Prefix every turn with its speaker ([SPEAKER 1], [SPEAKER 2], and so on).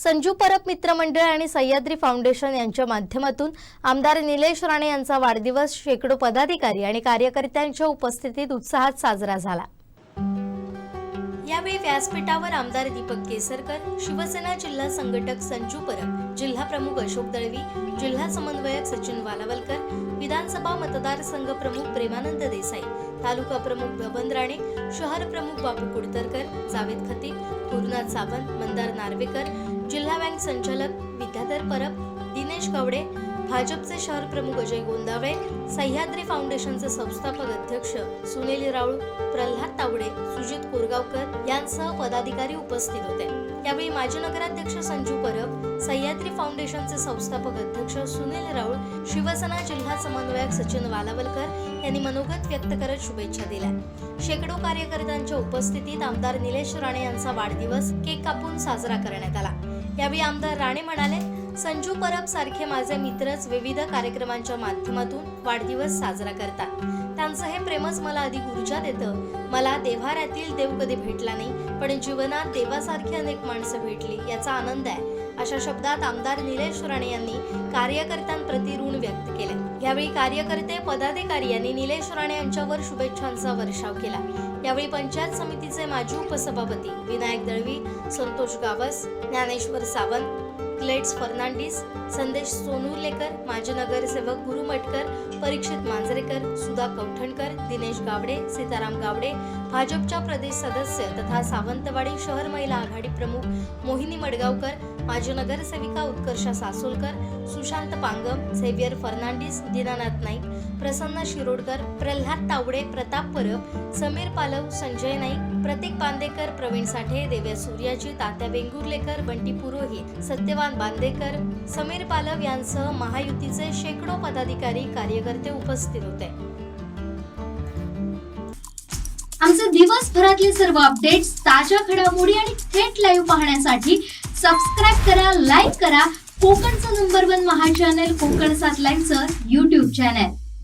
[SPEAKER 1] संजू परब मित्रमंडळ आणि सह्याद्री फाउंडेशन यांच्या माध्यमातून आमदार निलेश राणे यांचा वाढदिवस शेकडो पदाधिकारी आणि कार्यकर्त्यांच्या उपस्थितीत उत्साहात साजरा झाला. यावेळी व्यासपीठावर आमदार दीपक केसरकर शिवसेना जिल्हा संघटक संजू परब जिल्हा प्रमुख अशोक दळवी जिल्हा समन्वयक सचिन वालावलकर विधानसभा मतदारसंघ प्रमुख प्रेमानंद देसाई तालुका प्रमुख बबन राणे शहर प्रमुख बापू कुडतरकर जावेद खतीब गुरुनाथ सावंत मंदार नार्वेकर जिल्हा बँक संचालक विद्याधर परब दिनेश गावडे भाजपचे शहर प्रमुख अजय गोंदावळे सह्याद्री फाउंडेशनचे संस्थापक अध्यक्ष सुनील राऊळ प्रल्हाद तावडे सुजित कोरगावकर यांसह पदाधिकारी उपस्थित होते. यावेळी माजी नगराध्यक्ष संजू परब सह्याद्री फाउंडेशनचे संस्थापक अध्यक्ष सुनील राऊळ शिवसेना जिल्हा समन्वयक सचिन वालावलकर यांनी मनोगत व्यक्त करत शुभेच्छा दिल्या. शेकडो कार्यकर्त्यांच्या उपस्थितीत आमदार निलेश राणे यांचा वाढदिवस केक कापून साजरा करण्यात आला. यावेळी आमदार राणे म्हणाले संजू परब सारखे माझे मित्रच विविध कार्यक्रमांच्या माध्यमातून वाढदिवस साजरा करतात. त्यांचं हे प्रेमच मला अधिक ऊर्जा देतं. मला देव्हाऱ्यातील देव कधी भेटला नाही पण जीवनात देवासारखी अनेक माणसं भेटली याचा आनंद आहे. अशा शब्दात आमदार निलेश राणे यांनी कार्यकर्त्यांप्रती ऋण व्यक्त केले. यावेळी कार्यकर्ते पदाधिकारी यांनी निलेश राणे यांच्यावर शुभेच्छांचा वर्षाव केला. यावेळी पंचायत समितीचे माजी उपसभापती विनायक दळवी संतोष गावस ज्ञानेश्वर सावंत क्लेट्स फर्नांडिस संदेश सोनुर्लेकर माजी नगरसेवक गुरु मटकर परीक्षित मांजरेकर सुधा कवठणकर दिनेश गावडे सीताराम गावडे भाजपच्या प्रदेश सदस्य तथा सावंतवाडी शहर महिला आघाडी प्रमुख मोहिनी मडगावकर माजी नगरसेविका उत्कर्षा सासोलकर सुशांत पांगम झेवियर फर्नांडिस दीनानाथ नाईक प्रसन्न शिरोडकर प्रल्हाद तावडे प्रताप परब समीर पालव संजय नाईक प्रतीक बांदेकर प्रवीण साठे देव्या सूर्याची तात्या वेंगुर्लेकर बंटी पुरोहित सत्यवान बांदेकर समीर पालव यांसह महायुतीचे शेकडो पदाधिकारी कार्यकर्ते उपस्थित होते.
[SPEAKER 2] आमचे दिवसभरातले सर्व अपडेट्स ताज्या घडामोडी आणि थेट लाईव्ह पाहण्यासाठी सबस्क्राईब करा लाईक करा. कोकणचं नंबर वन महा चॅनल कोकण सात लाईव्हचं युट्यूब चॅनल